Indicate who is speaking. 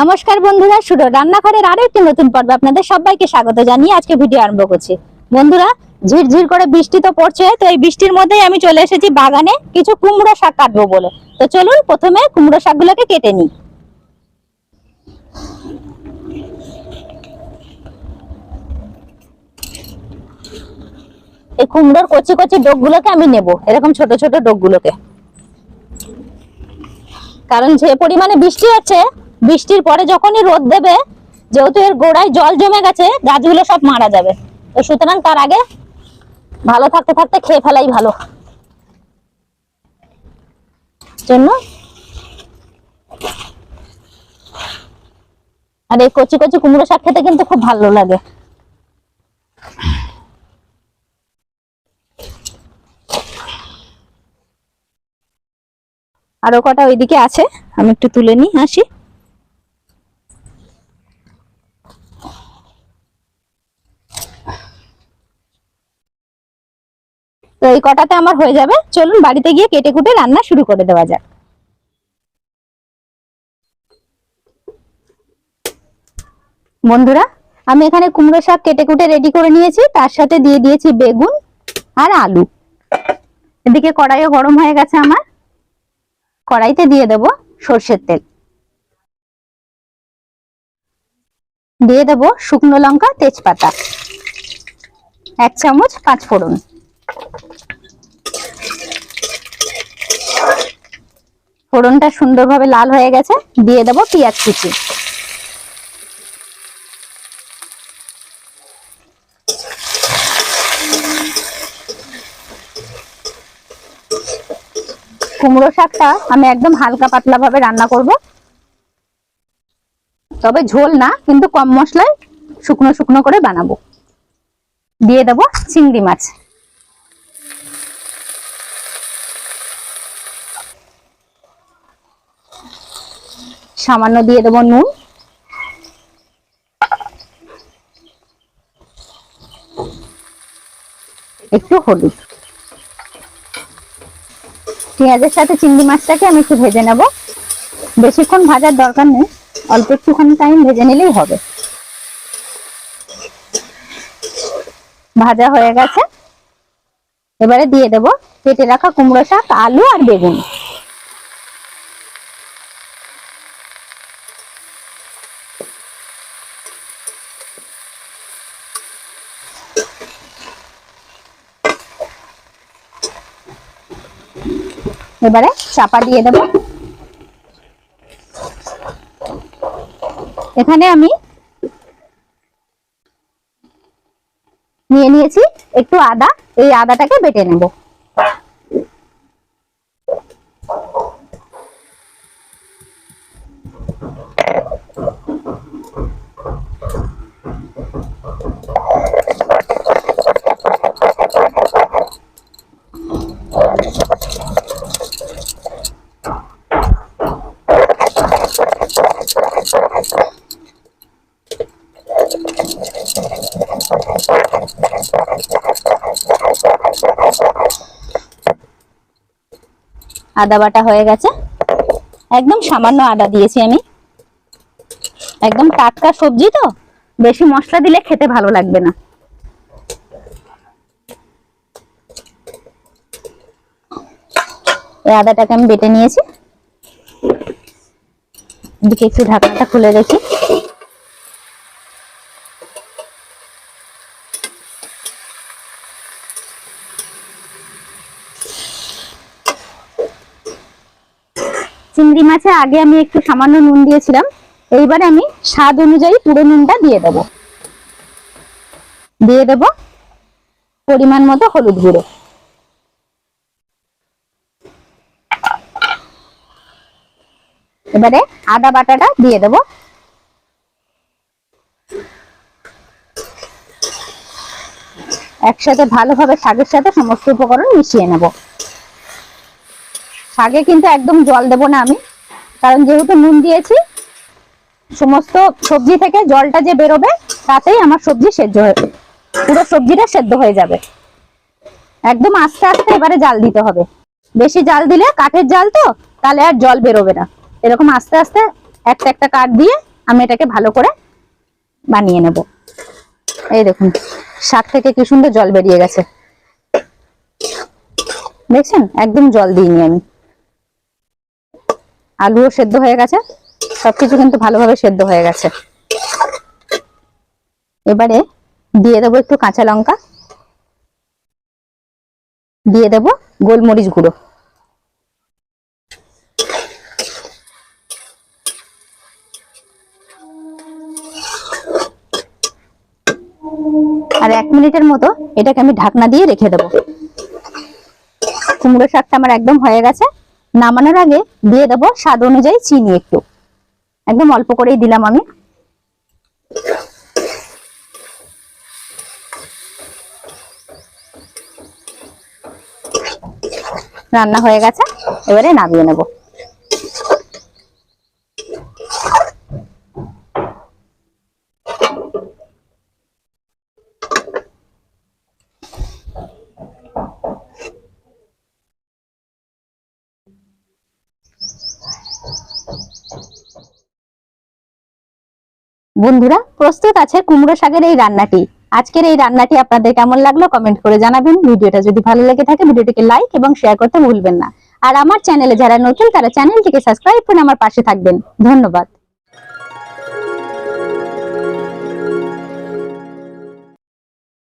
Speaker 1: নমস্কার বন্ধুরা শুরু রান্নাঘরের আরও একটি নতুন পর্বে আপনাদের সবাইকে স্বাগত জানিয়ে আজকে ভিডিও আরম্ভ করছি। বন্ধুরা, ঝিরঝির করে বৃষ্টি তো পড়ছে, তো এই বৃষ্টির মধ্যেই আমি চলে এসেছি বাগানে কিছু কুমড়ো শাক কাটবো বলে। তো চলুন প্রথমে কুমড়ো শাকগুলোকে কেটে নিই। এই কুমড়োর কচি কচি ডোকগুলোকে আমি নেব, এরকম ছোট ছোট ডোকগুলোকে। কারণ যে পরিমাণে বৃষ্টি হচ্ছে বৃষ্টির পরে যখনই রোদ দেবে, যেহেতু এর গোড়ায় জল জমে গেছে, গাছগুলো সব মারা যাবে। তো সুতরাং তার আগে ভালো থাকতে থাকতে খেয়ে ফেলাই ভালো। জন্য আর এই কচি কচি কুমড়ো শাক খেতে কিন্তু খুব ভালো লাগে। আরও কটা ওইদিকে আছে, আমি একটু তুলে নিই, আসি। তো এই কটাতে আমার হয়ে যাবে। চলুন বাড়িতে গিয়ে কেটে কুটে রান্না শুরু করে দেওয়া যাক। বন্ধুরা, আমি এখানে কুমড়ো শাক কেটে কুটে রেডি করে নিয়েছি। তার সাথে দিয়ে দিয়েছি বেগুন আর আলু। এদিকে কড়াইও গরম হয়ে গেছে আমার। কড়াইতে দিয়ে দেব সর্ষের তেল। দিয়ে দেব শুকনো লঙ্কা, তেজপাতা। এক চামচ পাঁচ ফোড়ন ফোড়নটা সুন্দরভাবে লাল হয়ে গেছে, দিয়ে দেব পেঁয়াজ কুচি। কুমড়ো শাকটা আমি একদম হালকা পাতলা ভাবে রান্না করব। তবে ঝোল না, কিন্তু কম মশলায় শুকনো শুকনো করে বানাবো। দিয়ে দেব চিংড়ি মাছ। সামান্য দিয়ে দেব নুন। একটু হলুদ। পেঁয়াজের সাথে চিংড়ি মাছটাকে আমি একটু ভেজে নেব। বেশিক্ষণ ভাজার দরকার নেই, অল্প একটুখানি টাইম ভেজে নিলেই হবে। ভাজা হয়ে গেছে। এবারে দিয়ে দেব, কেটে রাখা কুমড়ো শাক, আলু আর বেগুন। এবারে চাপা দিয়ে দেব। এখানে আমি নিয়ে নিয়েছি একটু আদা। এই আদাটাকে বেটে নেব। আদা বাটা হয়ে গেছে। একদম সামান্য আদা দিয়েছি আমি। একদম টাটকা সবজি তো, বেশি মশলা দিলে খেতে ভালো লাগবে না। এই আদাটাকে আমি বেটে নিয়েছি। এদিকে একটু ঢাকনাটা খুলে রেখি চিংড়ি মাছে আগে আমি একটু সামান্য নুন দিয়েছিলাম। এইবারে আমি স্বাদ অনুযায়ী পুরো নুনটা দিয়ে দেব। দিয়ে দেব পরিমাণ মতো হলুদ গুঁড়ো। এবারে আদা বাটাটা দিয়ে দেব। একসাথে ভালোভাবে শাকের সাথে সমস্ত উপকরণ মিশিয়ে নেব। শাকে কিন্তু একদম জল দেব না আমি। কারণ যেহেতু নুন দিয়েছি, সমস্ত সবজি থেকে জলটা যে বেরোবে, তাতেই আমার সবজি সেদ্ধ হয়ে পুরো সবজিটা সেদ্ধ হয়ে যাবে। একদম আস্তে আস্তে এবারে জাল দিতে হবে। বেশি জাল দিলে কাঠের জাল তো, তাহলে আর জল বেরোবে না। এরকম আস্তে আস্তে একটা একটা কাঠ দিয়ে আমি এটাকে ভালো করে বানিয়ে নেব। এই দেখুন, শাক থেকে কি সুন্দর জল বেরিয়ে গেছে। দেখছেন? একদম জল দিইনি আমি। আলুও সেদ্ধ হয়ে গেছে। সবকিছু কিন্তু ভালোভাবে সেদ্ধ হয়ে গেছে। এবারে দিয়ে দেবো একটু কাঁচা লঙ্কা। দিয়ে দেবো গোলমরিচ গুঁড়ো। আর এক মিনিটের মতো এটাকে আমি ঢাকনা দিয়ে রেখে দেবো। কুমড়ো শাকটা আমার একদম হয়ে গেছে। নামানোর আগে দিয়ে দেবো স্বাদ অনুযায়ী চিনি একটু। একদম অল্প করেই দিলাম আমি। রান্না হয়ে গেছে, এবারে নামিয়ে নেব। বন্ধুরা, প্রস্তুত আছে কুমড়ো শাকের এই রান্নাটি। আজকের এই রান্নাটি আপনাদের কেমন লাগল কমেন্ট করে জানাবেন। ভিডিওটা যদি ভালো লেগে থাকে, ভিডিওটিকে লাইক এবং শেয়ার করতে ভুলবেন না। আর আমার চ্যানেলে যারা নতুন, তারা চ্যানেলটিকে সাবস্ক্রাইব করে আমার পাশে থাকবেন। ধন্যবাদ।